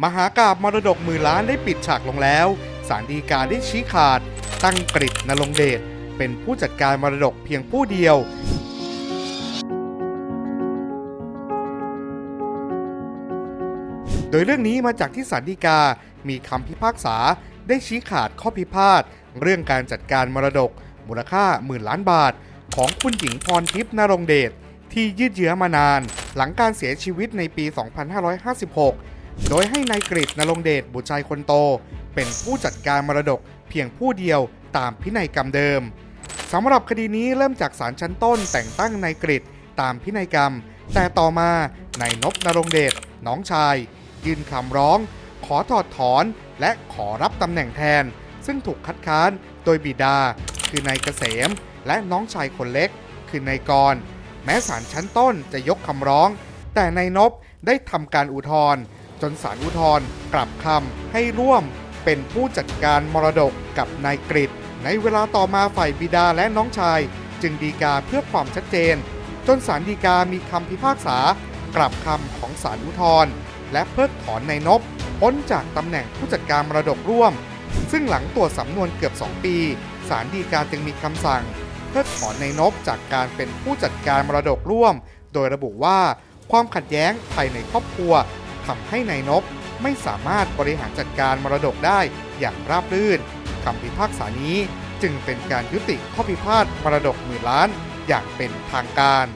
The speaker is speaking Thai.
มหากาบมรดกหมื่นล้านได้ปิดฉากลงแล้วศาลฎีกาได้ชี้ขาด ตั้งกฤษนรงเดชเป็นผู้จัดการมรดกเพียงผู้เดียว โดยเรื่องนี้มาจากที่ศาลฎีกามีคำพิพากษาได้ชี้ขาดข้อพิพาทเรื่องการจัดการมรดก มูลค่าหมื่นล้านบาท ของคุณหญิงพรทิพย์นรงเดชที่ยืดเยื้อมานาน หลังการเสียชีวิตในปี 2556 โดยให้นายกฤษนรงเดชบุตรชายคนโต เป็นผู้จัดการมรดกเพียงผู้เดียวตามพินัยกรรมเดิมสำหรับคดีนี้เริ่มจากศาลชั้นต้นแต่งตั้งนายกฤษตามพินัยกรรม แต่ต่อมานายนพนรงเดชน้องชาย ยื่นคำร้อง ขอถอดถอนและขอรับตำแหน่งแทน ซึ่งถูกคัดค้านโดยบิดา คือนายเกษม และน้องชายคนเล็ก คือนายกร แม้ศาลชั้นต้นจะยกคำร้อง แต่นายนพได้ทำการอุทธรณ์ จนศาลอุทธร์กลับคำให้ร่วมเป็นผู้จัดการมรดกกับนายกฤษในเวลาต่อมาฝ่ายบิดาและน้องชาย จึงดีกาเพื่อความชัดเจน จนศาลฎีกามีคำพิพากษากลับคำของศาลอุทธรและเพิกถอนนายนพพ้นจากตำแหน่งผู้จัดการมรดกร่วม ซึ่งหลังตรวจสำนวนเกือบ 2 ปีศาลฎีกาจึงมีคำสั่ง เพิกถอนนายนพจากการเป็นผู้จัดการมรดกร่วม โดยระบุว่าความขัดแย้งภายในครอบครัว ทำให้นายนบไม่สามารถบริหารจัดการมรดกได้อย่างราบรื่นคำพิพากษานี้จึงเป็นการยุติข้อพิพาทมรดกหมื่นล้านอย่างเป็นทางการ